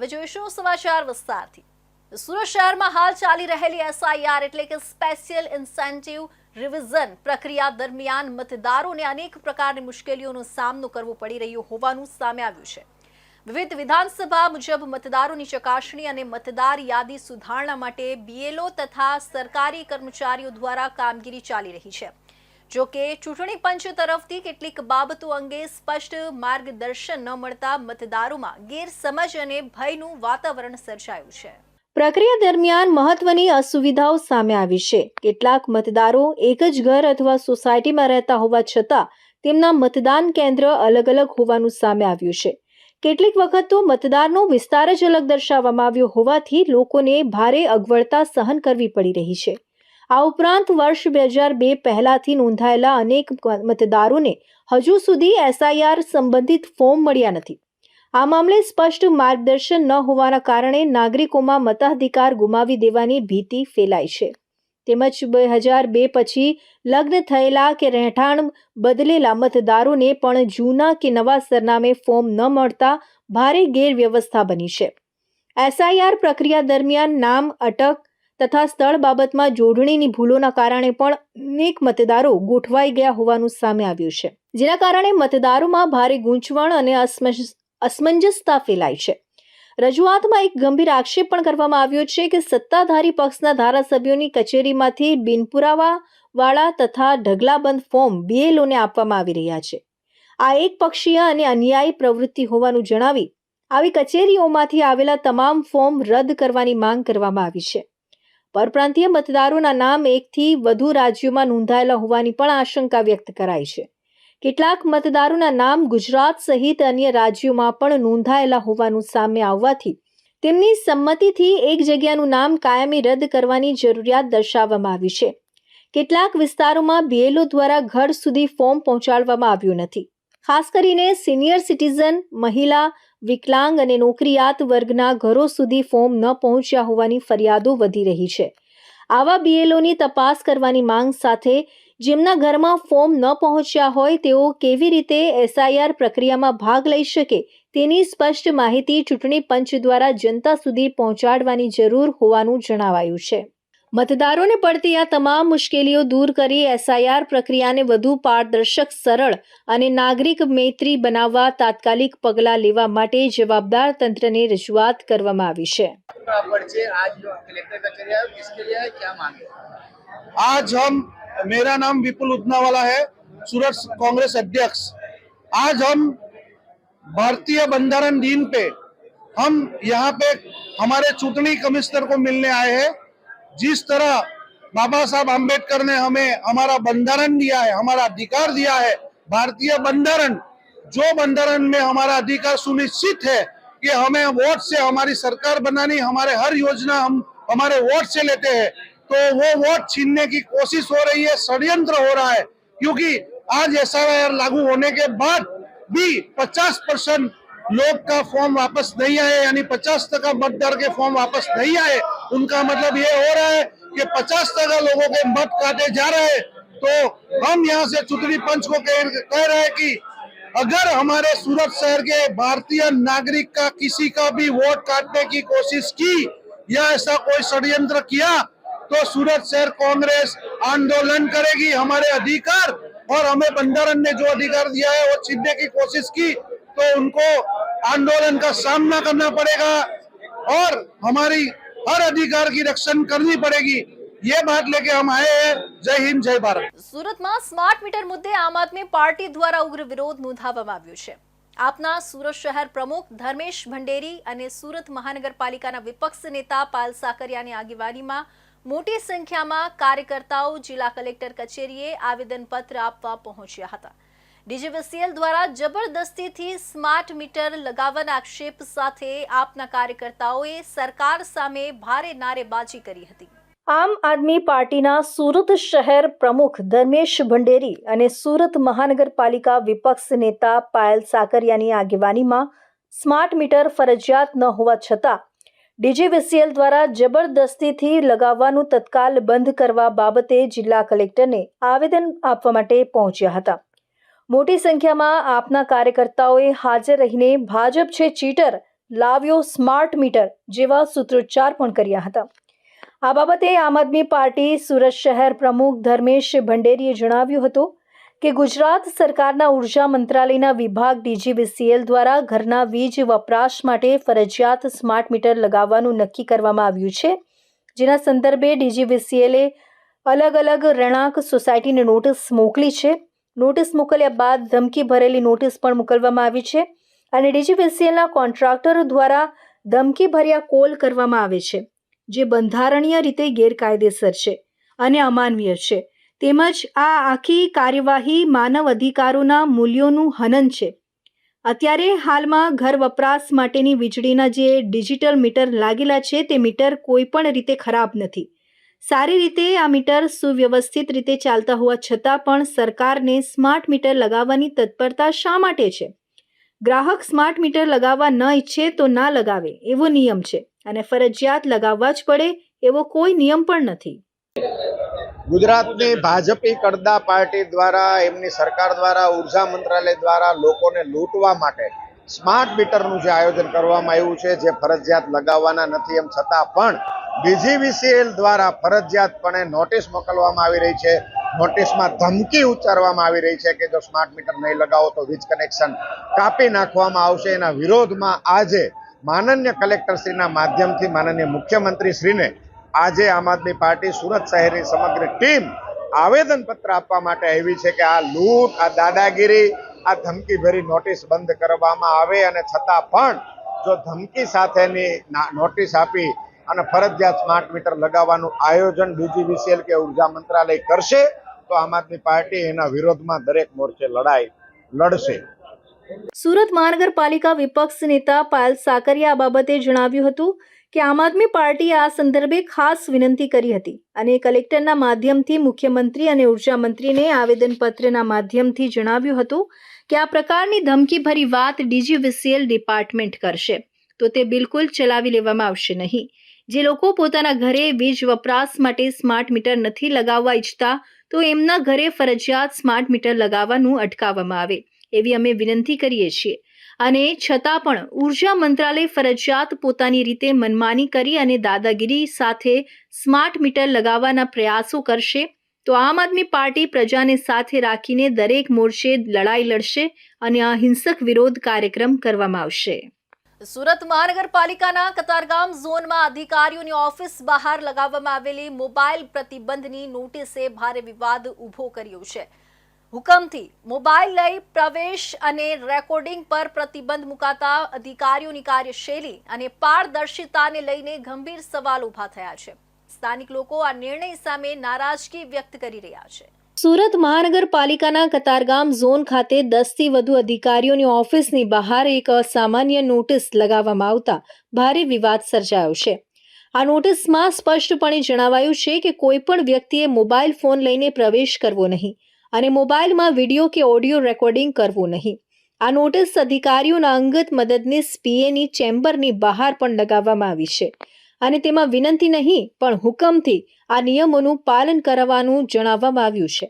હવે જોઈશું સમાચાર વિસ્તારથી. સુરત શહેરમાં હાલ ચાલી રહેલી એસઆઈઆર એટલે કે સ્પેશિયલ ઇન્સેન્ટિવ રિવિઝન પ્રક્રિયા દરમિયાન મતદારોને અનેક પ્રકારની મુશ્કેલીઓનો સામનો કરવો પડી રહ્યો હોવાનું સામે આવ્યું છે. વિવિધ વિધાનસભા મુજબ મતદારોની ચકાસણી અને મતદાર યાદી સુધારણા માટે બીએલઓ તથા સરકારી કર્મચારીઓ દ્વારા કામગીરી ચાલી રહી છે. જો કે ચૂંટણી પંચ તરફથી કેટલીક બાબતો અંગે સ્પષ્ટ માર્ગદર્શન ન મળતા મતદારોમાં ગેરસમજ અને ભયનું વાતાવરણ સર્જાયું છે. પ્રક્રિયા દરમિયાન મહત્વની અસુવિધાઓ સામે આવી છે. કેટલાક મતદારો એક જ ઘર અથવા સોસાયટીમાં રહેતા હોવા છતાં તેમના મતદાન કેન્દ્ર અલગ અલગ હોવાનું સામે આવ્યું છે. કેટલીક વખત તો મતદારનો વિસ્તાર જ અલગ દર્શાવવામાં આવ્યો હોવાથી લોકોને ભારે અગવડતા સહન કરવી પડી રહી છે. આ ઉપરાંત વર્ષ બે હજાર બે પહેલાંથી નોંધાયેલા અનેક મતદારોને હજુ સુધી એસઆઈઆર સંબંધિત ફોર્મ મળ્યા નથી. આ મામલે સ્પષ્ટ માર્ગદર્શન ન હોવાના કારણે નાગરિકોમાં મતાધિકાર ગુમાવી દેવાની ભીતિ ફેલાઈ છે. તેમજ બે હજાર બે પછી લગ્ન થયેલા કે રહેઠાણ બદલેલા મતદારોને પણ જૂના કે નવા સરનામે ફોર્મ ન મળતા ભારે ગેરવ્યવસ્થા બની છે. એસઆઈઆર પ્રક્રિયા દરમિયાન નામ, અટક તથા સ્થળ બાબતમાં જોડણીની ભૂલોના કારણે પણ અનેક મતદારો ગોઠવાઈ ગયા હોવાનું સામે આવ્યું છે. જેના કારણે મતદારોમાં ભારે ગૂંચવણ અને અસમંજસતા ફેલાઈ છે. રજૂઆતમાં એક ગંભીર આક્ષેપ પણ કરવામાં આવ્યો છે કે સત્તાધારી પક્ષના ધારાસભ્યોની કચેરીમાંથી બિનપુરાવા વાળા તથા ઢગલાબંધ ફોર્મ બીએલઓને આપવામાં આવી રહ્યા છે. આ એક પક્ષીય અને અન્યાયી પ્રવૃત્તિ હોવાનું જણાવી આવી કચેરીઓમાંથી આવેલા તમામ ફોર્મ રદ કરવાની માંગ કરવામાં આવી છે. પરપ્રાંતીય મતદારોના નામ એકથી વધુ રાજ્યોમાં નોંધાયેલા હોવાની પણ આશંકા વ્યક્ત કરાઈ છે. કેટલાક મતદારોના નામ ગુજરાત સહિત અન્ય રાજ્યોમાં પણ નોંધાયેલા હોવાનું સામે આવવાથી તેમની સંમતિથી એક જગ્યાનું નામ કાયમી રદ કરવાની જરૂરિયાત દર્શાવવામાં આવી છે. કેટલાક વિસ્તારોમાં બીએલઓ દ્વારા ઘર સુધી ફોર્મ પહોંચાડવામાં આવ્યું નથી. ખાસ કરીને સિનિયર સિટીઝન, મહિલા વિકલાંગ અને નોકરિયાત વર્ગના ઘરો સુધી ફોર્મ ન પહોંચ્યા હોવાની ફરિયાદો વધી રહી છે. આવા બીએલઓની તપાસ કરવાની માંગ સાથે જેમના ઘરમાં ફોર્મ ન પહોંચ્યા હોય તેઓ કેવી રીતે એસઆઈઆર પ્રક્રિયામાં ભાગ લઈ શકે તેની સ્પષ્ટ માહિતી ચૂંટણી પંચ દ્વારા જનતા સુધી પહોંચાડવાની જરૂર હોવાનું જણાવાયું છે. મતદારોને પડતી આ તમામ મુશ્કેલીઓ દૂર કરી એસઆઈઆર પ્રક્રિયાને વધુ પારદર્શક સરળ અને નાગરિક મૈત્રી બનાવવા તાત્કાલિક પગલાં લેવા માટે જવાબદાર તંત્રને રજૂઆત કરવામાં આવી છે पर्चे आज जो कलेक्टर कचहरी आए किसके लिए आए क्या मांगे आज हम मेरा नाम विपुल उदनावाला है सूरत कांग्रेस अध्यक्ष आज हम भारतीय बंधारण दिन पे हम यहाँ पे हमारे चुटनी कमिश्नर को मिलने आए हैं जिस तरह बाबा साहब आम्बेडकर ने हमें हमारा बंधारण दिया है, हमारा अधिकार दिया है, भारतीय बंधारण, जो बंधारण में हमारा अधिकार सुनिश्चित है कि हमें वोट से हमारी सरकार बनानी, हमारे हर योजना हम हमारे वोट से लेते हैं तो वो वोट छीनने की कोशिश हो रही है, षड्यंत्र हो रहा है, क्योंकि आज एस लागू होने के बाद भी 50 परसेंट लोग का फॉर्म वापस नहीं आए, यानी 50 टका मतदार के फॉर्म वापस नहीं आए उनका मतलब ये हो रहा है कि 50 टका लोगों के मत काटे जा रहे तो हम यहाँ से चुनावी पंच को कह, रहे हैं कि अगर हमारे सूरत शहर के भारतीय नागरिक का किसी का भी वोट काटने की कोशिश की या ऐसा कोई षड्यंत्र किया तो सूरत शहर कांग्रेस आंदोलन करेगी हमारे अधिकार और हमें बंधारण ने जो अधिकार दिया है वो छीनने की कोशिश की तो उनको आंदोलन का सामना करना पड़ेगा। और हमारी हर अधिकार की रक्षण करनी पड़ेगी ये बात लेके हम आए हैं जय हिंद जय भारत સુરતમાં સ્માર્ટ મીટર મુદ્દે આમ આદમી પાર્ટી દ્વારા ઉગ્ર વિરોધ નોંધાવવામાં આવ્યો છે આપના સુરત શહેર પ્રમુખ ધર્મેશ ભંડેરી અને સુરત મહાનગરપાલિકાના વિપક્ષ નેતા પાલ સાકરિયાની આગેવાનીમાં મોટી સંખ્યામાં કાર્યકર્તાઓ જિલ્લા કલેક્ટર કચેરીએ આવેદનપત્ર આપવા પહોંચ્યા હતા ડીજીવીસીએલ દ્વારા જબરદસ્તીથી સ્માર્ટ મીટર લગાવવાના આક્ષેપ સાથે આપના કાર્યકર્તાઓએ સરકાર સામે ભારે નારેબાજી કરી હતી. આમ આદમી પાર્ટીના સુરત શહેર પ્રમુખ ધર્મેશ ભંડેરી અને સુરત મહાનગરપાલિકા વિપક્ષ નેતા પાયલ સાકરિયાની આગેવાનીમાં સ્માર્ટ મીટર ફરજિયાત ન હોવા છતાં ડીજીવીસીએલ દ્વારા જબરદસ્તીથી લગાવવાનું તત્કાલ બંધ કરવા બાબતે જિલ્લા કલેક્ટરને આવેદન આપવા માટે પહોંચ્યા હતા. મોટી સંખ્યામાં આપના કાર્યકર્તાઓએ હાજર રહીને ભાજપ છે ચીટર લાવ્યો સ્માર્ટ મીટર જેવા સૂત્રોચ્ચાર પણ કર્યા હતા. આ બાબતે આમ આદમી પાર્ટી સુરત શહેર પ્રમુખ ધર્મેશ ભંડેરીએ જણાવ્યું હતું કે ગુજરાત સરકારના ઊર્જા મંત્રાલયના વિભાગ ડીજીવીસીએલ દ્વારા ઘરના વીજ વપરાશ માટે ફરજિયાત સ્માર્ટ મીટર લગાવવાનું નક્કી કરવામાં આવ્યું છે. જેના સંદર્ભે ડીજીવીસીએલે અલગ અલગ રહેણાંક સોસાયટીને નોટિસ મોકલી છે. નોટિસ મોકલ્યા બાદ ધમકી ભરેલી નોટિસ પણ મોકલવામાં આવી છે અને ડીજીવીસીએલના કોન્ટ્રાક્ટરો દ્વારા ધમકી ભર્યા કોલ કરવામાં આવે છે, જે બંધારણીય રીતે ગેરકાયદેસર છે અને અમાનવીય છે. તેમજ આ આખી કાર્યવાહી માનવ અધિકારોના મૂલ્યોનું હનન છે. અત્યારે હાલમાં ઘર વપરાશ માટેની વીજળીના જે ડિજિટલ મીટર લાગેલા છે, તે મીટર કોઈ પણ રીતે ખરાબ નથી. સારી રીતે આ મીટર સુવ્યવસ્થિત રીતે ચાલતા હોવા છતાં પણ સરકારને સ્માર્ટ મીટર લગાવવાની તત્પરતા શા માટે છે? ગ્રાહક સ્માર્ટ મીટર લગાવવા ન ઈચ્છે તો ના લગાવે, એવો નિયમ છે. અને ફરજિયાત લગાવવા જ પડે એવો કોઈ નિયમ પણ નથી. ગુજરાતની ભાજપી કડદા પાર્ટી દ્વારા, એમની સરકાર દ્વારા, ઊર્જા મંત્રાલય દ્વારા લોકોને લૂંટવા માટે સ્માર્ટ મીટરનું જે આયોજન કરવામાં આવ્યું છે, જે ફરજિયાત લગાવવાના નથી એમ છતાં પણ ડીજીવીસીએલ દ્વારા ફરજિયાતપણે નોટિસ મોકલવામાં આવી રહી છે. નોટિસમાં ધમકી ઉચ્ચારવામાં આવી રહી છે કે જો સ્માર્ટ મીટર નહીં લગાવો તો વીજ કનેક્શન કાપી નાખવામાં આવશે. એના વિરોધમાં આજે માનન્ય કલેક્ટરશ્રીના માધ્યમથી માનનીય મુખ્યમંત્રીશ્રીને આજે આમ આદમી પાર્ટી સુરત શહેરની સમગ્ર ટીમ આવેદનપત્ર આપવા માટે આવી છે કે આ લૂંટ, આ દાદાગીરી, આ ધમકી ભરી નોટિસ બંધ કરવામાં આવે. અને છતાં પણ જો ધમકી સાથેની નોટિસ આપી અને ફરજિયાત સ્માર્ટ મીટર લગાવવાનું આયોજન ડીજીવીસીએલ કે ઊર્જા મંત્રાલય કરશે, તો આમ આદમી પાર્ટી એના વિરોધમાં દરેક મોરચે લડાઈ લડશે. સુરત મહાનગરપાલિકા વિપક્ષ નેતા પાયલ સાકરિયા આ બાબતે જણાવ્યું હતું કે આમ આદમી પાર્ટીએ આ સંદર્ભે ખાસ વિનંતી કરી હતી અને કલેક્ટરના માધ્યમથી મુખ્યમંત્રી અને ઊર્જા મંત્રીને આવેદનપત્રના માધ્યમથી જણાવ્યું હતું કે આ પ્રકારની ધમકીભરી વાત ડીજીવીસીએલ ડિપાર્ટમેન્ટ કરશે, તો તે બિલકુલ ચલાવી લેવામાં આવશે નહીં. જે લોકો પોતાના ઘરે વીજ વપરાશ માટે સ્માર્ટ મીટર નથી લગાવવા ઈચ્છતા, તો એમના ઘરે ફરજિયાત સ્માર્ટ મીટર લગાવવાનું અટકાવવામાં આવે, એવી અમે વિનંતી કરીએ છીએ. અને છતાં પણ ઊર્જા મંત્રાલય ફરજિયાત પોતાની રીતે મનમાની કરી અને દાદાગીરી સાથે સ્માર્ટ મીટર લગાવવાના પ્રયાસો કરશે, તો આમ આદમી પાર્ટી પ્રજાને સાથે રાખીને દરેક મોરચે લડાઈ લડશે અને અહિંસક વિરોધ કાર્યક્રમ કરવામાં આવશે. સુરત મહાનગરપાલિકાના કતારગામ ઝોનમાં અધિકારીઓની ઓફિસ બહાર લગાવવામાં આવેલી મોબાઈલ પ્રતિબંધની નોટિસે ભારે વિવાદ ઊભો કર્યો છે. હુકમથી મોબાઈલ લઈ પ્રવેશ અને રેકોર્ડિંગ પર પ્રતિબંધ મુકાતા અધિકારીઓની કાર્યશૈલી અને પારદર્શિતાને લઈને ગંભીર સવાલ ઊભા થયા છે. સ્થાનિક લોકો આ નિર્ણય સામે નારાજગી વ્યક્ત કરી રહ્યા છે. સુરત મહાનગરપાલિકાના કતારગામ ઝોન ખાતે દસથી વધુ અધિકારીઓની ઓફિસની બહાર એક અસામાન્ય નોટિસ લગાવવામાં આવતા ભારે વિવાદ સર્જાયો છે. આ નોટિસમાં સ્પષ્ટપણે જણાવાયું છે કે કોઈપણ વ્યક્તિએ મોબાઈલ ફોન લઈને પ્રવેશ કરવો નહીં અને મોબાઈલમાં વીડિયો કે ઓડિયો રેકોર્ડિંગ કરવું નહીં. આ નોટિસ અધિકારીઓના અંગત મદદનીશ પીએની ચેમ્બરની બહાર પણ લગાવવામાં આવી છે. અને તેમાં વિનંતી નહીં, પણ હુકમથી આ નિયમોનું પાલન કરવાનું જણાવવામાં આવ્યું છે.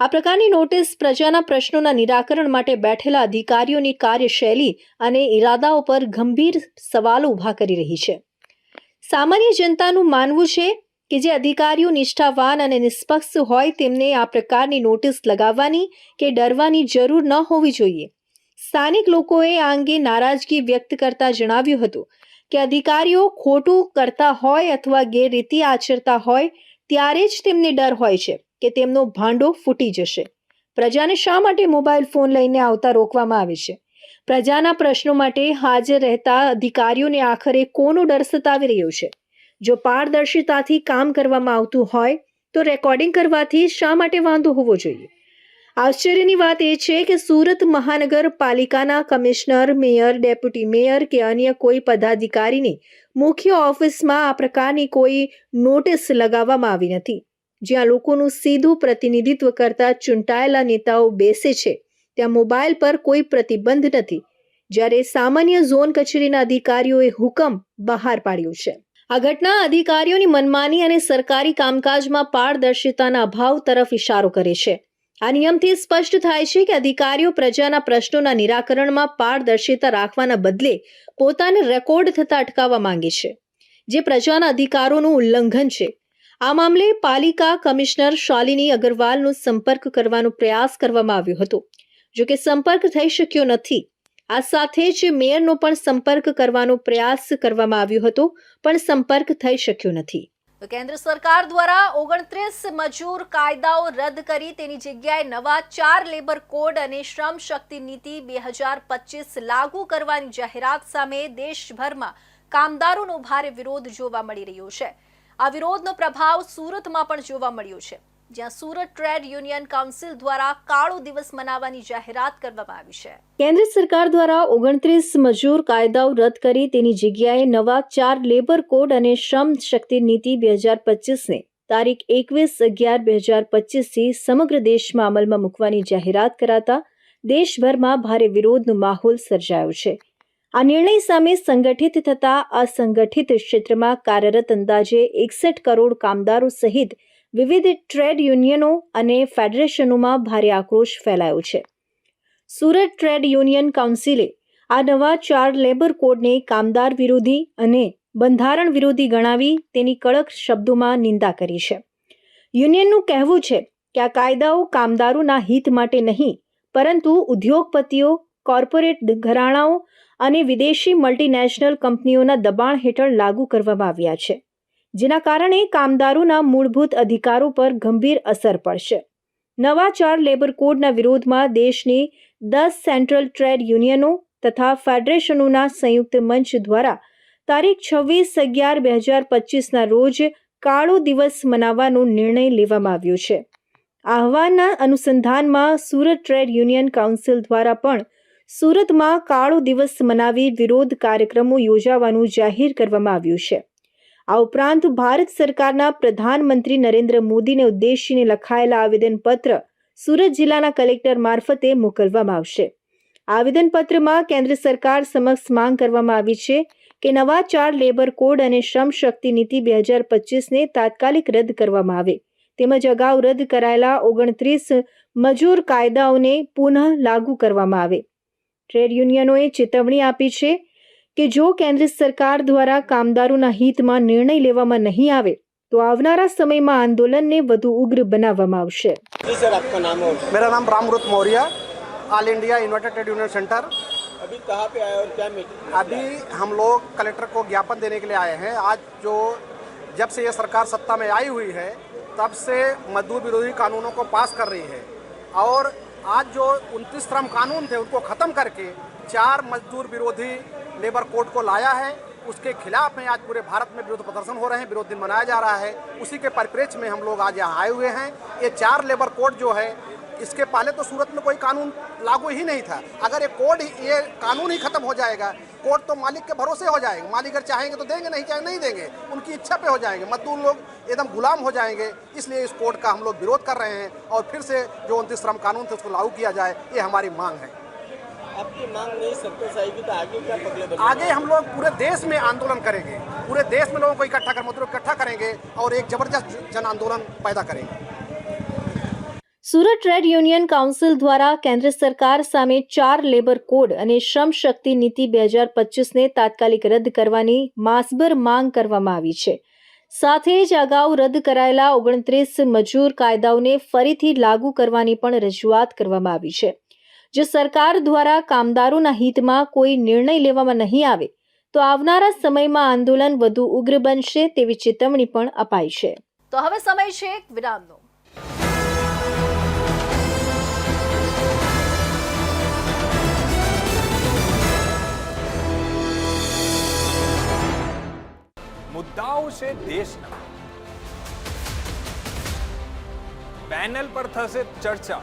આ પ્રકારની નોટિસ પ્રજાના પ્રશ્નોના નિરાકરણ માટે બેઠેલા અધિકારીઓની કાર્યશૈલી અને ઇરાદાઓ પર ગંભીર સવાલો ઊભા કરી રહી છે. સામાન્ય જનતાનું માનવું છે કે જે અધિકારીઓ નિષ્ઠાવાન અને નિષ્પક્ષ હોય તેમને આ પ્રકારની નોટિસ લગાવવાની કે ડરવાની જરૂર ન હોવી જોઈએ. સ્થાનિક લોકોએ આ અંગે નારાજગી વ્યક્ત કરતા જણાવ્યું હતું કે અધિકારીઓ ખોટું કરતા હોય અથવા ગેરરીતિ આચરતા હોય, ત્યારે જ તેમને ડર હોય છે કે તેમનો ભાંડો ફૂટી જશે. પ્રજાને શા માટે મોબાઈલ ફોન લઈને આવતા રોકવામાં આવે છે? પ્રજાના પ્રશ્નો માટે હાજર રહેતા અધિકારીઓને આખરે કોનો ડર સતાવી રહ્યો છે? જો પારદર્શિતાથી કામ કરવામાં આવતું હોય, તો રેકોર્ડિંગ કરવાથી શા માટે વાંધો હોવો જોઈએ? આશ્ચર્યની વાત એ છે કે સુરત મહાનગરપાલિકાના કમિશનર, મેયર, ડેપ્યુટી મેયર કે અન્ય કોઈ પદાધિકારીની મુખ્ય ઓફિસમાં આ પ્રકારની કોઈ નોટિસ લગાવવામાં આવી નથી. જ્યાં લોકોનું સીધું પ્રતિનિધિત્વ કરતા ચૂંટાયેલા નેતાઓ બેસે છે, ત્યાં મોબાઈલ પર કોઈ પ્રતિબંધ નથી. જ્યારે સામાન્ય ઝોન કચેરીના અધિકારીઓએ હુકમ બહાર પાડ્યો છે. આ ઘટના અધિકારીઓની મનમાની અને સરકારી કામકાજમાં પારદર્શિતાના અભાવ તરફ ઇશારો કરે છે. આ નિયમથી સ્પષ્ટ થાય છે કે અધિકારીઓ પ્રજાના પ્રશ્નોના નિરાકરણમાં પારદર્શિતા રાખવાના બદલે પોતાને રેકોર્ડ થતા અટકાવવા માંગે છે, જે પ્રજાના અધિકારોનું ઉલ્લંઘન છે. આ મામલે પાલિકા કમિશનર શાલિની અગરવાલનો સંપર્ક કરવાનો પ્રયાસ કરવામાં આવ્યો હતો. જો કે સંપર્ક થઈ શક્યો નથી. આ સાથે જ મેયરનો પણ સંપર્ક કરવાનો પ્રયાસ કરવામાં આવ્યો હતો, પણ સંપર્ક થઈ શક્યો નથી. તો કેન્દ્ર સરકાર દ્વારા ઓગણત્રીસ મજૂર કાયદાઓ રદ કરી તેની જગ્યાએ નવા ચાર લેબર કોડ અને શ્રમ શક્તિ નીતિ બે હજાર પચીસ લાગુ કરવાની જાહેરાત સામે દેશભરમાં કામદારોનો ભારે વિરોધ જોવા મળી રહ્યો છે. આ વિરોધનો પ્રભાવ સુરતમાં પણ જોવા મળ્યો છે. જ્યાં સુરત ટ્રેડ યુનિયન કાઉન્સિલ દ્વારા કાળો દિવસ મનાવવાની જાહેરાત કરવામાં આવી છે. કેન્દ્ર સરકાર દ્વારા ઓગણત્રીસ મજૂર કાયદાઓ રદ કરી તેની જગ્યાએ નવા ચાર લેબર કોડ અને શ્રમ શક્તિ નીતિ બે હજાર પચીસને તારીખ એકવીસ અગિયાર બે હજાર પચીસથી સમગ્ર દેશમાં અમલમાં મૂકવાની જાહેરાત કરાતા દેશભરમાં ભારે વિરોધનો માહોલ સર્જાયો છે. આ નિર્ણય સામે સંગઠિત થતા અસંગઠિત ક્ષેત્રમાં કાર્યરત અંદાજે એકસઠ કરોડ કામદારો સહિત વિવિધ ટ્રેડ યુનિયનો અને ફેડરેશનોમાં ભારે આક્રોશ ફેલાયો છે. સુરત ટ્રેડ યુનિયન કાઉન્સિલે આ નવા ચાર લેબર કોડને કામદાર વિરોધી અને બંધારણ વિરોધી ગણાવી તેની કડક શબ્દોમાં નિંદા કરી છે. યુનિયનનું કહેવું છે કે આ કાયદાઓ કામદારોના હિત માટે નહીં, પરંતુ ઉદ્યોગપતિઓ, કોર્પોરેટ ઘરાણાઓ અને વિદેશી મલ્ટીનેશનલ કંપનીઓના દબાણ હેઠળ લાગુ કરવામાં આવ્યા છે. જેના કારણે કામદારોના મૂળભૂત અધિકારો પર ગંભીર અસર પડશે. નવા ચાર લેબર કોડના વિરોધમાં દેશની દસ સેન્ટ્રલ ટ્રેડ યુનિયનો તથા ફેડરેશનોના સંયુક્ત મંચ દ્વારા તારીખ છવ્વીસ અગિયાર બે હજાર પચીસના રોજ કાળો દિવસ મનાવવાનો નિર્ણય લેવામાં આવ્યો છે. આહવાનના અનુસંધાનમાં સુરત ટ્રેડ યુનિયન કાઉન્સિલ દ્વારા પણ સુરતમાં કાળો દિવસ મનાવી વિરોધ કાર્યક્રમો યોજાવાનું જાહેર કરવામાં આવ્યું છે. આ ઉપરાંત ભારત સરકારના પ્રધાનમંત્રી નરેન્દ્ર મોદીને ઉદ્દેશીને લખાયેલા આવેદનપત્ર સુરત જિલ્લાના કલેક્ટર મારફતે મોકલવામાં આવશે. આવેદનપત્રમાં કેન્દ્ર સરકાર સમક્ષ માંગ કરવામાં આવી છે કે નવા ચાર લેબર કોડ અને શ્રમ શક્તિ નીતિ બે હજાર પચીસને તાત્કાલિક રદ કરવામાં આવે. તેમજ અગાઉ રદ કરાયેલા ઓગણત્રીસ મજૂર કાયદાઓને પુનઃ લાગુ કરવામાં આવે. ટ્રેડ યુનિયનોએ ચેતવણી આપી છે કે જો કેન્દ્ર સરકાર દ્વારા કામદારોના હિતમાં નિર્ણય લેવામાં નહીં આવે તો આવનારા સમયમાં આંદોલનને વધુ ઉગ્ર બનાવવામાં આવશે जी सर आपका नाम और मेरा नाम Ramrut Maurya All India United Trade Union Centre अभी कहाँ पे आए और क्या मीटिंग अभी हम लोग कलेक्टर को ज्ञापन देने के लिए आए हैं आज जो जब से ये सरकार सत्ता में आई हुई है तब से मजदूर विरोधी कानूनों को पास कर रही है और आज जो उनतीस श्रम कानून थे उनको ख़त्म करके चार मजदूर विरोधी लेबर कोड को लाया है। उसके खिलाफ में आज पूरे भारत में विरोध प्रदर्शन हो रहे हैं, विरोध दिन मनाया जा रहा है। उसी के परिप्रेक्ष्य में हम लोग आज यहाँ आए हुए हैं। ये चार लेबर कोड जो है, इसके पहले तो सूरत में कोई कानून लागू ही नहीं था। अगर ये कोड ये कानून ही खत्म हो जाएगा, कोर्ट तो मालिक के भरोसे हो जाएँगे। मालिक अगर चाहेंगे तो देंगे, नहीं चाहे नहीं देंगे। उनकी इच्छा पे हो जाएँगे। मजदूर लोग एकदम गुलाम हो जाएँगे। इसलिए इस कोड का हम लोग विरोध कर रहे हैं और फिर से जो उनतीस श्रम कानून थे, उसको लागू किया जाए, ये हमारी मांग है। आपकी मांग नहीं सत्ता से आएगी तो आगे क्या पगले बने आगे हम लोग पूरे देश में आंदोलन करेंगे पूरे देश में लोगों को इकट्ठा कर मजदूरों को इकट्ठा करेंगे और एक जबरदस्त जन आंदोलन पैदा करेंगे સુરત ટ્રેડ યુનિયન કાઉન્સિલ દ્વારા કેન્દ્ર સરકાર સામે ચાર લેબર કોડ અને શ્રમ શક્તિ નીતિ બે હજાર પચીસને તાત્કાલિક રદ કરવાની માસબર માંગ કરવામાં આવી છે સાથે જ અગાઉ રદ કરાયેલા ઓગણત્રીસ મજૂર કાયદાઓને ફરીથી લાગુ કરવાની પણ રજૂઆત કરવામાં આવી છે જો સરકાર દ્વારા કામદારોના હિતમાં કોઈ નિર્ણય લેવામાં નહીં આવે તો આવનારા સમયમાં આંદોલન વધુ ઉગ્ર બનશે તેવી ચેતવણી પણ અપાઈ છે. તો હવે સમય છે વિરામનો. મુદ્દાઓ છે દેશના. પેનલ પર થશે ચર્ચા.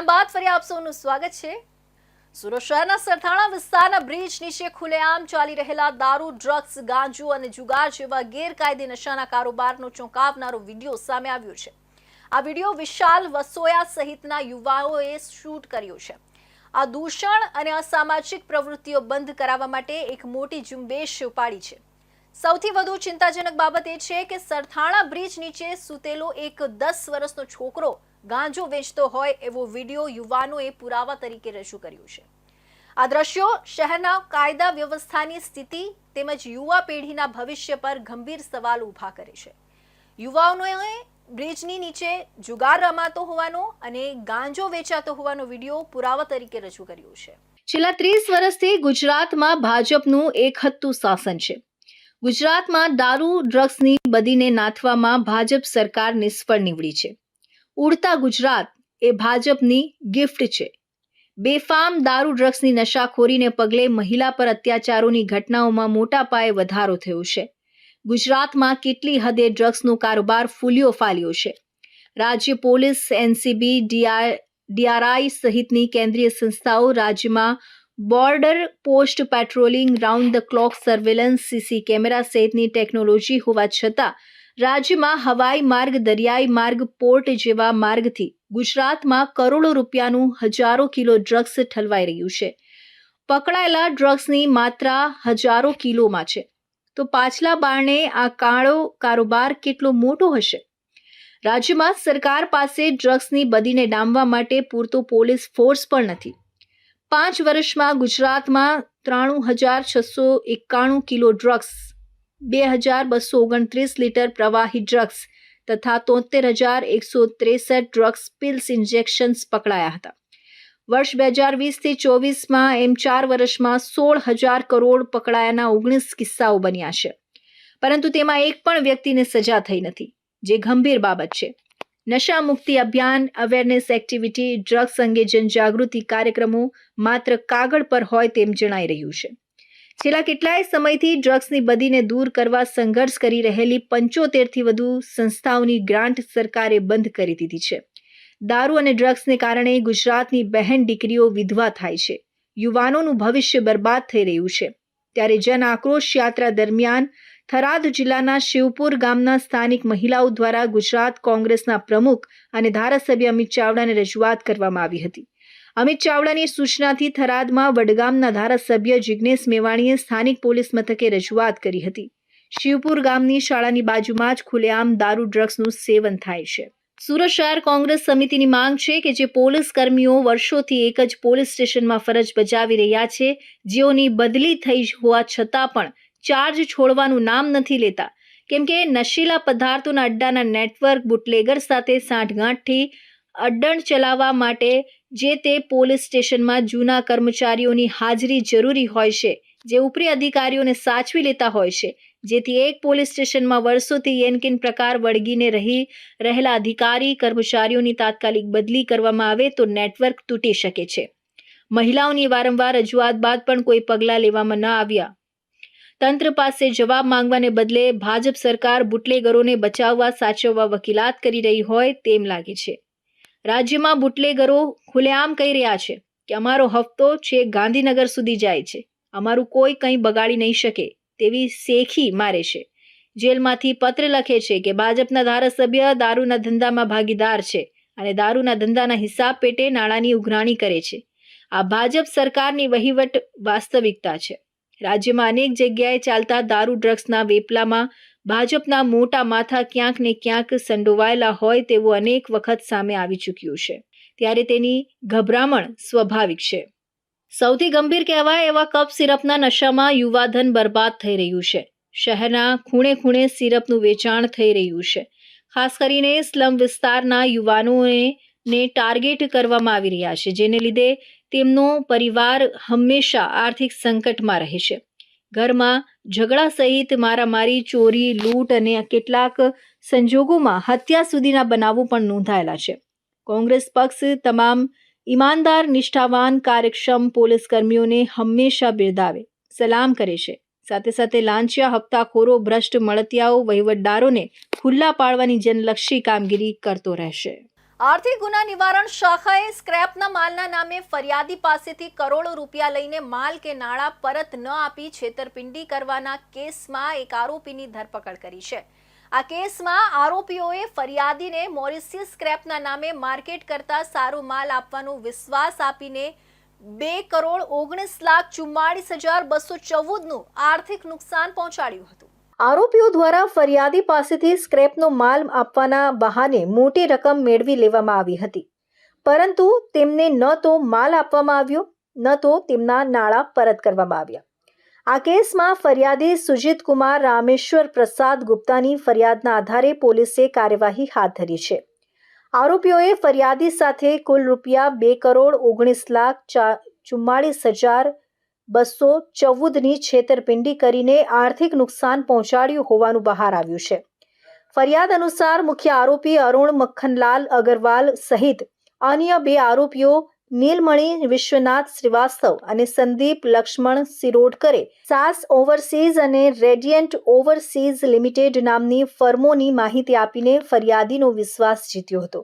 વિરામ બાદ ફરી આપ સૌનું સ્વાગત છે. સુરત શહેરના સરથાણા વિસ્તારના બ્રિજ નીચે ખુલ્લેઆમ ચાલી રહેલા દારૂ, ડ્રગ્સ, ગાંજુ અને જુગાર જેવા ગેરકાયદે નશાના કારોબારનો ચોંકાવનારો વીડિયો સામે આવ્યો છે. આ વીડિયો વિશાલ વસોયા સહિતના યુવાઓએ શૂટ કર્યો છે. આ દૂષણ અને અસામાજિક પ્રવૃત્તિઓ બંધ કરાવવા માટે એક મોટી ઝુંબેશ ઉપાડી છે. સૌથી વધુ ચિંતાજનક બાબત એ છે કે સરથાણા બ્રિજ નીચે સૂતેલો એક દસ વર્ષનો છોકરો ગાંજો વેચતો હોય એવો વીડિયો યુવાનોએ પુરાવા તરીકે રજૂ કર્યો છે. આ દ્રશ્યો શહેરના કાયદા વ્યવસ્થાની સ્થિતિ તેમજ યુવા પેઢીના ભવિષ્ય પર ગંભીર સવાલ ઊભા કરે છે. યુવાઓએ બ્રિજની નીચે જુગાર રમાતો હોવાનો અને ગાંજો વેચાતો હોવાનો વીડિયો પુરાવા તરીકે રજૂ કર્યો છે. છેલ્લા ત્રીસ વર્ષથી ગુજરાતમાં ભાજપનું એક હત્તું શાસન છે. ગુજરાતમાં દારૂ, ડ્રગ્સની બદીને નાથવામાં ભાજપ સરકાર નિષ્ફળ નીવડી છે. ઉડતા ગુજરાત એ ભાજપની ગિફ્ટ છે. બેફામ દારૂ ડ્રગ્સની નશાખોરીને પગલે મહિલા પર અત્યાચારોની ઘટનાઓમાં મોટા પાયે વધારો થયો છે. ગુજરાતમાં કેટલી હદે ડ્રગ્સનો કારોબાર ફૂલ્યો ફાલ્યો છે. રાજ્ય પોલીસ, એનસીબી, ડીઆર, ડીઆરઆઈ સહિતની કેન્દ્રીય સંસ્થાઓ રાજ્યમાં border post patrolling, round the clock surveillance, CC camera સહિતની ટેકનોલોજી હોવા છતાં રાજ્યમાં હવાઈ માર્ગ, દરિયાઈ માર્ગ, પોર્ટ જેવા માર્ગથી ગુજરાતમાં કરોડો રૂપિયાનું હજારો કિલો ડ્રગ્સ ઠલવાઈ રહ્યું છે. પકડાયેલા ડ્રગ્સની માત્રા હજારો કિલોમાં છે. તો પાછલા બારણે આ કાળો કારોબાર કેટલો મોટો હશે? રાજ્યમાં સરકાર પાસે ડ્રગ્સની બદીને ડામવા માટે પૂરતો પોલીસ ફોર્સ પણ નથી. પાંચ વર્ષમાં ગુજરાતમાં ત્રાણું હજાર છસો એકાણું કિલો ડ્રગ્સ બે હજાર બસો ઓગણત્રીસ લીટર પ્રવાહી ડ્રગ્સ તથા તોતેર હજાર એકસો ત્રેસઠ ડ્રગ્સ પિલ્સ ઇન્જેક્શન્સ પકડાયા હતા. વર્ષ બે હજાર વીસથી ચોવીસમાં એમ ચાર વર્ષમાં સોળ હજાર કરોડ પકડાયાના ઓગણીસ કિસ્સાઓ બન્યા છે. પરંતુ તેમાં એક પણ વ્યક્તિને સજા થઈ નથી, જે ગંભીર બાબત છે. નશા મુક્તિ અભિયાન અવેરનેસ એક્ટિવિટી ડ્રગ્સ અંગે જનજાગૃતિ કાર્યક્રમો માત્ર કાગળ પર હોય તેમ જણાઈ રહ્યું છે. છેલ્લા કેટલાય સમયથી ડ્રગ્સની બદીને દૂર કરવા સંઘર્ષ કરી રહેલી પંચોતેરથી વધુ સંસ્થાઓની ગ્રાન્ટ સરકારે બંધ કરી દીધી છે. દારૂ અને ડ્રગ્સને કારણે ગુજરાતની બહેન દીકરીઓ વિધવા થાય છે. યુવાનોનું ભવિષ્ય બરબાદ થઈ રહ્યું છે. ત્યારે જન આક્રોશ યાત્રા દરમિયાન થરાદ જિલ્લાના શિવપુર ગામના સ્થાનિક મહિલાઓ દ્વારા ગુજરાત કોંગ્રેસના પ્રમુખ અને ધારાસભ્ય અમિત ચાવડાને રજૂઆત કરવામાં આવી હતી. અમિત ચાવડાની સૂચનાથી થરાદમાં વડગામના ધારાસભ્ય જિગ્નેશ મેવાણીએ સ્થાનિક પોલીસ મથકે રજૂઆત કરી હતી. શિવપુર ગામની શાળાની બાજુમાં જ ખુલ્લેઆમ દારૂ ડ્રગ્સનું સેવન થાય છે. સુરત શહેર કોંગ્રેસ સમિતિની માંગ છે કે જે પોલીસ કર્મીઓ વર્ષોથી એક જ પોલીસ સ્ટેશનમાં ફરજ બજાવી રહ્યા છે, જેઓની બદલી થઈ હોવા છતાં પણ ચાર્જ છોડવાનું નામ નથી લેતા. કેમ કે નશીલા પદાર્થોના અડ્ડાના નેટવર્ક બુટલેગર સાથે સાંઠગાંઠથી અડ્ડણ ચલાવવા માટે જે તે પોલીસ સ્ટેશનમાં જૂના કર્મચારીઓની હાજરી જરૂરી હોય છે, જે ઉપરી અધિકારીઓને સાચવી લેતા હોય છે, જેથી એક પોલીસ સ્ટેશનમાં વર્ષોથી એનકેન પ્રકાર વળગીને રહી, રહેલા અધિકારી, કર્મચારીઓની તાત્કાલિક બદલી કરવામાં આવે તો નેટવર્ક તૂટી શકે છે. મહિલાઓની વારંવાર રજૂઆત બાદ પણ કોઈ પગલાં લેવામાં ન આવ્યા. તંત્ર પાસે જવાબ માંગવાને બદલે ભાજપ સરકાર બુટલેગરોને બચાવવા સાચવવા વકીલાત કરી રહી હોય તેમ લાગે છે. રાજ્યમાં બુટલેગરો ખુલ્લેઆમ કહી રહ્યા છે કે અમારો હફતો છે ગાંધીનગર સુધી જાય છે. અમારું કોઈ કંઈ બગાડી નહીં શકે તેવી શેખી મારે છે. જેલમાંથી પત્ર લખે છે કે ભાજપના ધારાસભ્ય દારૂના ધંધામાં ભાગીદાર છે અને દારૂના ધંધાના હિસાબ પેટે નાણાંની ઉઘરાણી કરે છે. આ ભાજપ સરકારની વહીવટ વાસ્તવિકતા છે. રાજ્યમાં અનેક જગ્યાએ ચાલતા દારૂ ડ્રગ્સના વેપલામાં ભાજપના મોટા માથા ક્યાંક ને ક્યાંક સંડોવાયેલા હોય તેવું અનેક વખત સામે આવી ચૂક્યું છે. ત્યારે તેની ગભરામણ સ્વાભાવિક છે. સૌથી ગંભીર કહેવાય એવા કપ સિરપના નશામાં યુવાધન બરબાદ થઈ રહ્યું છે. શહેરના ખૂણે ખૂણે સિરપનું વેચાણ થઈ રહ્યું છે. ખાસ કરીને સ્લમ વિસ્તારના યુવાનોને ને ટાર્ગેટ કરવામાં આવી રહ્યા છે, જેને લીધે તેમનો પરિવાર હંમેશા આર્થિક સંકટમાં રહે છે. ઘરમાં ઝઘડા સહિત મારામારી, ચોરી, લૂંટ અને કેટલાક સંજોગોમાં હત્યા સુધીના બનાવો પણ નોંધાયેલા છે. કોંગ્રેસ પક્ષ તમામ ઈમાનદાર, નિષ્ઠાવાન, કાર્યક્ષમ પોલીસ કર્મીઓને હંમેશા બિરદાવે, સલામ કરે છે. સાથે સાથે લાંચિયા હપ્તાખોરો, ભ્રષ્ટ મળતિયાઓ, વહીવટદારોને ખુલ્લા પાડવાની જનલક્ષી કામગીરી કરતો રહેશે. આર્થિક ગુના નિવારણ શાખાએ સ્ક્રેપના માલના નામે ફરિયાદી પાસેથી કરોડો રૂપિયા લઈને માલ કે નાણાં પરત ન આપી છેતરપિંડી કરવાના કેસમાં એક આરોપીની ધરપકડ કરી છે. આ કેસમાં આરોપીઓએ ફરિયાદીને મોરિસિયસ સ્ક્રેપના નામે માર્કેટ કરતા સારો માલ આપવાનો વિશ્વાસ આપીને બે કરોડ ઓગણીસ લાખ ચુમ્માળીસ હજાર બસો ચૌદનું આર્થિક નુકસાન પહોંચાડ્યું હતું. આરોપીઓ દ્વારા ફરિયાદી પાસેથી સ્ક્રેપનો માલ આપવાના બહાને મોટી રકમ મેળવી લેવામાં આવી હતી. પરંતુ તેમને ન તો માલ આપવામાં આવ્યો, ન તો તેમના નાણાં પરત કરવામાં આવ્યા. આ કેસમાં ફરિયાદી સુજીત કુમાર રામેશ્વર પ્રસાદ ગુપ્તાની ફરિયાદના આધારે પોલીસે કાર્યવાહી હાથ ધરી છે. આરોપીઓએ ફરિયાદી સાથે કુલ રૂપિયા બે કરોડ ઓગણીસ લાખ ચુમ્માળીસ હજાર બસો ચૌદની છેતરપિંડી કરીને આર્થિક નુકસાન પહોંચાડ્યું હોવાનું બહાર આવ્યું છે. ફરિયાદ અનુસાર મુખ્ય આરોપી અરુણ મક્ખનલાલ અગરવાલ સહિત અન્ય બે આરોપીઓ નીલમણી વિશ્વનાથ શ્રીવાસ્તવ અને સંદીપ લક્ષ્મણ સિરોડકરે સાસ ઓવરસીઝ અને રેડિયન્ટ ઓવરસીઝ લિમિટેડ નામની ફર્મોની માહિતી આપીને ફરિયાદીનો વિશ્વાસ જીત્યો હતો.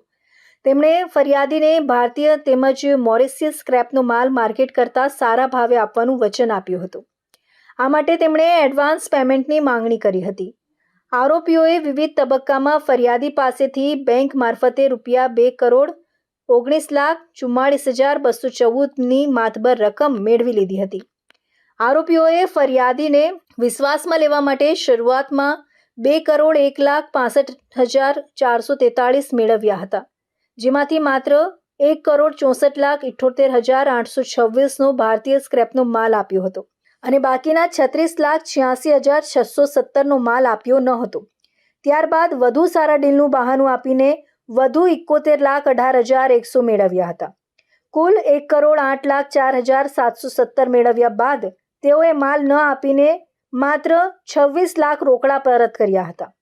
તેમણે ફરિયાદીને ભારતીય તેમજ મોરિશિયસ સ્ક્રેપનો માલ માર્કેટ કરતા સારા ભાવે આપવાનું વચન આપ્યું હતું. આ માટે તેમણે એડવાન્સ પેમેન્ટની માંગણી કરી હતી. આરોપીઓએ વિવિધ તબક્કામાં ફરિયાદી પાસેથી બેંક મારફતે રૂપિયા બે કરોડ, ઓગણીસ લાખ, ચુમ્માળીસ હજાર બસો ચૌદની માતબર રકમ મેળવી લીધી હતી. આરોપીઓએ ફરિયાદીને વિશ્વાસમાં લેવા માટે શરૂઆતમાં બે કરોડ એક લાખ પાસઠ હજાર ચારસો તેતાળીસ મેળવ્યા હતા. જેમાંથી માત્ર એક કરોડ ચોસઠ લાખ ઇઠોતેર હજાર આઠસો છવ્વીસનો ભારતીય સ્ક્રેપનો માલ આપ્યો હતો અને બાકીના છત્રીસ લાખ છ્યાસી હજાર છસો સત્તરનો માલ આપ્યો ન હતો. ત્યારબાદ વધુ સારા ડીલનું બહાનું આપીને વધુ એકોતેર લાખ અઢાર હજાર એકસો મેળવ્યા હતા. કુલ એક કરોડ આઠ લાખ ચાર હજાર સાતસો સત્તર મેળવ્યા બાદ તેઓએ માલ ન આપીને માત્ર છવ્વીસ લાખ રોકડા પરત કર્યા હતા.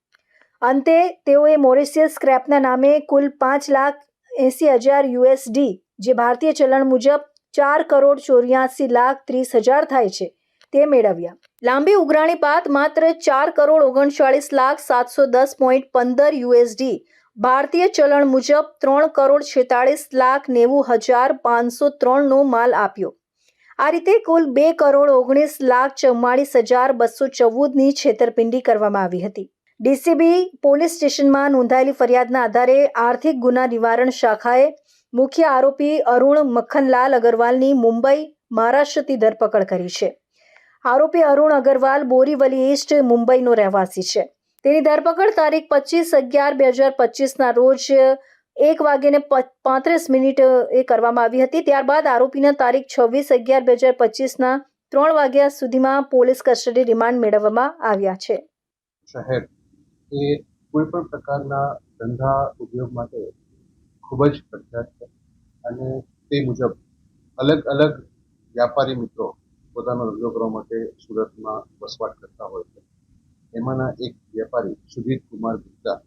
અંતે તેઓએ મોરિશિયસ સ્ક્રેપના નામે કુલ પાંચ લાખ એંસી હજાર યુએસડી, જે ભારતીય ચલણ મુજબ ચાર કરોડ ચોર્યાસી લાખ ત્રીસ હજાર થાય છે, તે મેળવ્યા. લાંબી ઉઘરાણી બાદ માત્ર ચાર કરોડ ઓગણચાળીસ લાખ સાતસો દસ પોઈન્ટ પંદર યુએસડી, ભારતીય ચલણ મુજબ ત્રણ કરોડ છેતાળીસ લાખ નેવું હજાર પાંચસો ત્રણનો માલ આપ્યો. આ રીતે કુલ બે કરોડ ઓગણીસ લાખ ચુમ્માળીસ હજાર બસો ચૌદની છેતરપિંડી કરવામાં આવી હતી. ડીસીબી પોલીસ સ્ટેશનમાં નોંધાયેલી ફરિયાદના આધારે આર્થિક ગુના નિવારણ શાખાએ મુખ્ય આરોપી અરુણ મખનલાલ અગરવાલની મુંબઈ મહારાષ્ટ્રથી ધરપકડ કરી છે. આરોપી અરુણ અગરવાલ બોરીવલી ઈસ્ટ મુંબઈનો રહેવાસી છે. તેની ધરપકડ તારીખ પચીસ અગિયાર બે હજાર પચીસના રોજ એક વાગ્યે પાંત્રીસ મિનિટ એ કરવામાં આવી હતી. ત્યારબાદ આરોપીના તારીખ છવ્વીસ અગિયાર બે હજાર પચીસના ત્રણ વાગ્યા સુધીમાં પોલીસ કસ્ટડી રિમાન્ડ મેળવવામાં આવ્યા છે. શહેર એ કોઈ પણ પ્રકારના ધંધા ઉદ્યોગ માટે ખૂબ જ પ્રખ્યાત છે. અને તે મુજબ અલગ અલગ વ્યાપારી મિત્રો પોતાનો ધંધો કરવા માટે સુરતમાં વસવાટ કરતા હોય છે. એમાંના એક વેપારી સુધીર કુમાર ગુપ્તા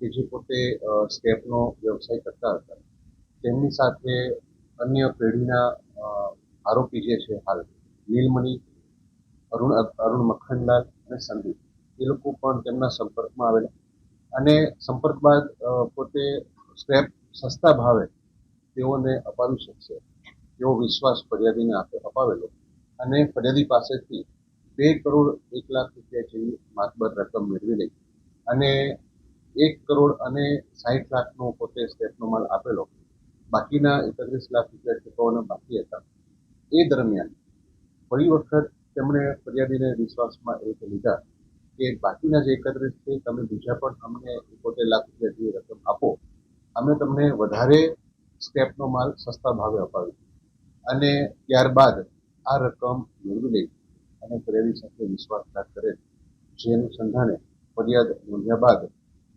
કે જે પોતે સ્કેપનો વ્યવસાય કરતા હતા. તેમની સાથે અન્ય પેઢીના આરોપી જે છે હાલ નીલમણી, અરુણ અરુણ મખણલાલ અને સંદીપ. એ લોકો પણ તેમના સંપર્કમાં આવેલા. અને સંપર્ક બાદ પોતે સ્ટેપ સસ્તા ભાવે તેઓને અપાવી શકશે. એવો વિશ્વાસ ફરિયાદીને અપાવેલો. અને ફરિયાદી પાસેથી બે કરોડ એક લાખ રૂપિયા જેવી માતબર રકમ મેળવી લઈ. અને એક કરોડ અને સાહીઠ લાખનો પોતે સ્ટેપનો માલ આપેલો. બાકીના એકત્રીસ લાખ રૂપિયા ચૂકવવાના બાકી હતા. એ દરમિયાન ફરી વખત તેમણે ફરિયાદીને વિશ્વાસમાં એ લીધા. કે બાકીના જે એકત્રીસ છે, તમે બીજા પણ અમને એકોતેર લાખ રૂપિયા જેવી રકમ આપો, અમે તમને વધારે સ્ટેપનો માલ સસ્તા ભાવે અપાવીશું. અને ત્યારબાદ આ રકમ મેળવી લઈ અને પ્રેરી સાથે વિશ્વાસઘાત કરે જે અનુસંધાને ફરિયાદ નોંધ્યા બાદ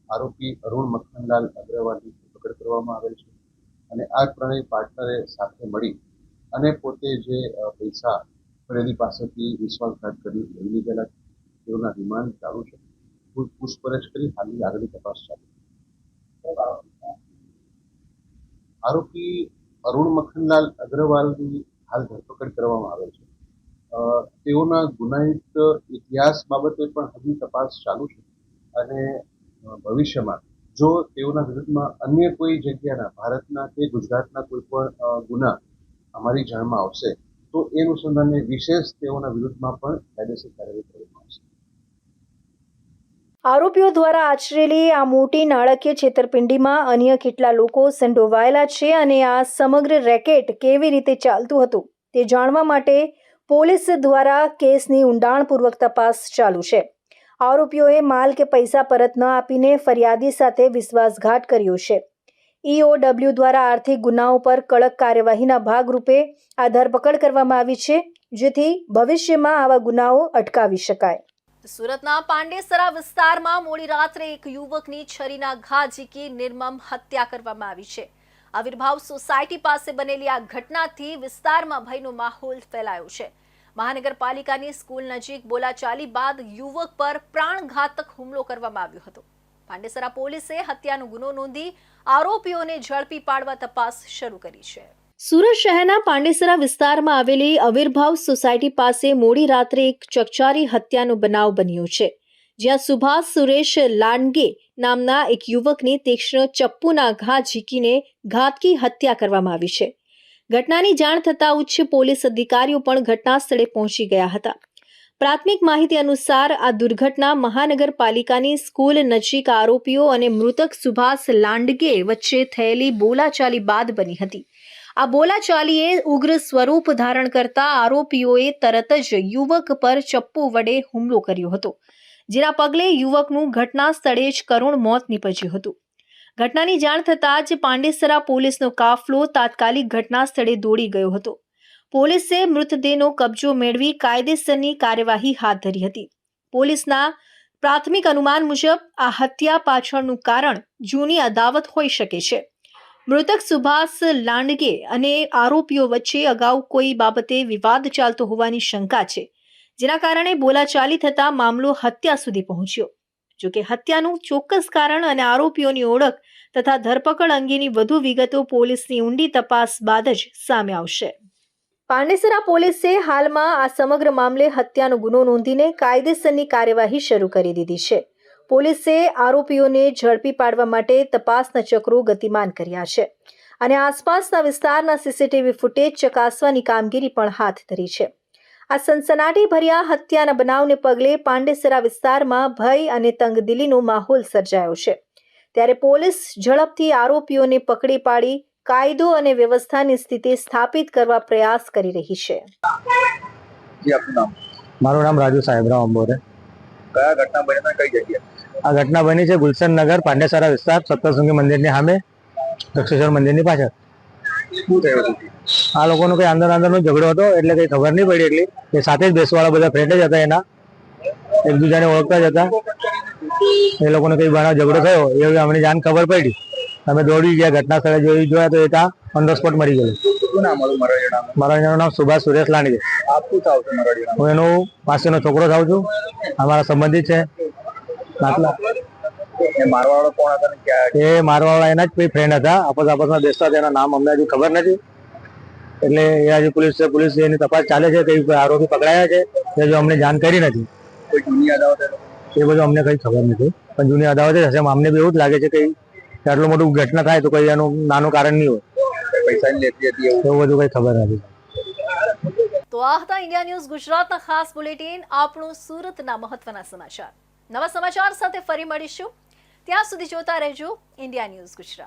આરોપી અરુણ મખનલાલ અગ્રવાલની ધરપકડ કરવામાં આવેલ છે અને આ ત્રણેય પાર્ટનરે સાથે મળી અને પોતે જે પૈસા પ્રેરી પાસેથી વિશ્વાસઘાત કરી લઈ લીધેલા છે. તેઓના રિમાન્ડ ચાલુ છે. પૂછપરછ કરી હાલની આગળની તપાસ ચાલુ. આરોપી અરુણ મખનલાલ અગ્રવાલની હાલ ધરપકડ કરવામાં આવેલ છે. તેઓના ગુનાહિત ઇતિહાસ બાબતે પણ હજી તપાસ ચાલુ છે અને ભવિષ્યમાં જો તેઓના વિરુદ્ધમાં અન્ય કોઈ જગ્યાના, ભારતના કે ગુજરાતના કોઈ પણ ગુના અમારી જાણમાં આવશે, તો એ અનુસંધાને વિશેષ તેઓના વિરુદ્ધમાં પણ કાયદેસર કાર્યવાહી કરવામાં આવશે. આરોપીઓ દ્વારા આચરેલી આ મોટી નાણાકીય છેતરપિંડીમાં અન્ય કેટલા લોકો સંડોવાયેલા છે અને આ સમગ્ર રેકેટ કેવી રીતે ચાલતું હતું તે જાણવા માટે પોલીસ દ્વારા કેસની ઊંડાણપૂર્વક તપાસ ચાલુ છે. આરોપીઓએ માલ કે પૈસા પરત ન આપીને ફરિયાદી સાથે વિશ્વાસઘાત કર્યો છે. ઈઓડબ્લ્યુ દ્વારા આર્થિક ગુનાઓ પર કડક કાર્યવાહીના ભાગરૂપે આ ધરપકડ કરવામાં આવી છે, જેથી ભવિષ્યમાં આવા ગુનાઓ અટકાવી શકાય. સુરતના પાંડેસરા વિસ્તારમાં મોડી રાત્રે એક યુવકની છરીના ઘા ઝીકી નિર્મમ હત્યા કરવામાં આવી છે. આવિર્ભાવ સોસાયટી પાસે બનેલી આ ઘટનાથી વિસ્તારમાં ભયનો માહોલ ફેલાયો છે. મહાનગરપાલિકાની સ્કૂલ નજીક બોલાચાલી બાદ યુવક પર પ્રાણઘાતક હુમલો કરવામાં આવ્યો હતો. પાંડેસરા પોલીસે હત્યાનો ગુનો નોંધી આરોપીઓને ઝડપી પાડવા તપાસ શરૂ કરી છે. સુરત શહેરના પાંડેસરા વિસ્તારમાં આવેલી અવિર્ભાવ સોસાયટી પાસે મોડી રાત્રે એક ચકચારી હત્યાનો બનાવ બન્યો છે, જ્યાં સુભાષ સુરેશ લાંડગે નામના એક યુવકની તીક્ષ્ણ ચપ્પુના ઘા ઝીકીને ઘાતકી હત્યા કરવામાં આવી છે. ઘટનાની જાણ થતાં ઉચ્ચ પોલીસ અધિકારીઓ પણ ઘટના સ્થળે પહોંચી ગયા હતા. પ્રાથમિક માહિતી અનુસાર, આ દુર્ઘટના મહાનગરપાલિકાની સ્કૂલ નજીક આરોપીઓ અને મૃતક સુભાષ લાંડગે વચ્ચે થયેલી બોલાચાલી બાદ બની હતી. આ બોલાચાલીએ ઉગ્ર સ્વરૂપ ધારણ કરતા આરોપીઓએ તરત જ યુવક પર ચપ્પુ વડે હુમલો કર્યો હતો, જેના પગલે યુવકનું ઘટના સ્થળે જ કરુણ મોત નીપજ્યું હતું. ઘટનાની જાણ થતાં જ પાંડેસરા પોલીસનો કાફલો તાત્કાલિક ઘટના સ્થળે દોડી ગયો હતો. પોલીસે મૃતદેહનો કબજો મેળવી કાયદેસરની કાર્યવાહી હાથ ધરી હતી. પોલીસના પ્રાથમિક અનુમાન મુજબ આ હત્યા પાછળનું કારણ જૂની અદાવત હોઈ શકે છે. મૃતક સુભાષ લાંડગે અને આરોપીઓ વચ્ચે અગાઉ કોઈ બાબતે વિવાદ ચાલતો હોવાની શંકા છે, જેના કારણે બોલાચાલી થતા મામલો હત્યા સુધી પહોંચ્યો. જોકે હત્યાનું ચોક્કસ કારણ અને આરોપીઓની ઓળખ તથા ધરપકડ અંગેની વધુ વિગતો પોલીસની ઊંડી તપાસ બાદ જ સામે આવશે. પાંડેસરા પોલીસે હાલમાં આ સમગ્ર મામલે હત્યાનો ગુનો નોંધીને કાયદેસરની કાર્યવાહી શરૂ કરી દીધી છે. પોલીસે આરોપીઓને ઝડપી પાડવા માટે તપાસના ચક્રો ગતિમાન કર્યા છે. અને આસપાસના વિસ્તારના સીસીટીવી ફૂટેજ ચકાસવાની કામગીરી પણ હાથ ધરી છે. આ સનસનાટી ભર્યા હત્યાના બનાવને પગલે પાંડેસરા વિસ્તારમાં ભય અને તંગદિલીનો માહોલ સર્જાયો છે. ત્યારે પોલીસ ઝડપથી આરોપીઓને પકડી પાડી કાયદો અને વ્યવસ્થાની સ્થિતિ સ્થાપિત કરવા પ્રયાસ કરી રહી છે. મારું નામ રાજુ સાહેબરાવ અંબોરે. કયા ઘટના બન્યા કઈ જગ્યાએ? આ ઘટના બની છે ગુલશન નગર પાંડેસરા વિસ્તાર સપ્તશૃંગી મંદિરની સામે દક્ષેશ્વર મંદિરની પાછળ. આ લોકોનો કઈ અંદર અંદરનો ઝઘડો હતો એટલે કઈ ખબર નહીં પડી એટલી. એ સાથે જ બેસવાળા બધા ફ્રેન્ડ જ હતા એના. એકબીજાને ઓળખતા જ હતા. એ લોકોનો કઈ બનાવ ઝઘડો થયો એ અમને જાણ ખબર પડી. અમે દોડી ગયા ઘટના સ્થળે જોઈ જોયા તો એ ત્યાં ઓન ધ સ્પોટ મરી ગયેલું. મારા એનું નામ સુભાષ સુરેશ લાણી છે. હું એનો પાસેનો છોકરો થાઉં છું. અમારા સંબંધિત છે. આટલા કોણ હતા ને એ મારવાવાળા એના જ કોઈ ફ્રેન્ડ હતા. આપસ આપસમાં બેસતા હતા નામ અમને હજુ ખબર નથી. એટલે એ હજુ પોલીસ પોલીસ એની તપાસ ચાલે છે કઈ આરોપી પકડાયા છે એ જો અમને જાણ કરી નથી. કોઈ એ બધું અમને કઈ ખબર નથી. પણ જૂની અદાવત જ હશે. અમને બી એવું જ લાગે છે કે આટલું મોટું ઘટના થાય તો કઈ એનું નાનું કારણ નહીં હોય. પૈસાની લેતી હતી એવું? એવું બધું કઈ ખબર નથી. તો આ હતા ઇન્ડિયા ન્યૂઝ ગુજરાતના ખાસ બુલેટિન. આપણું સુરતના મહત્વના સમાચાર. નવા સમાચાર સાથે ફરી મળીશું. ત્યાં સુધી જોતા રહેજો. India news Gujarat.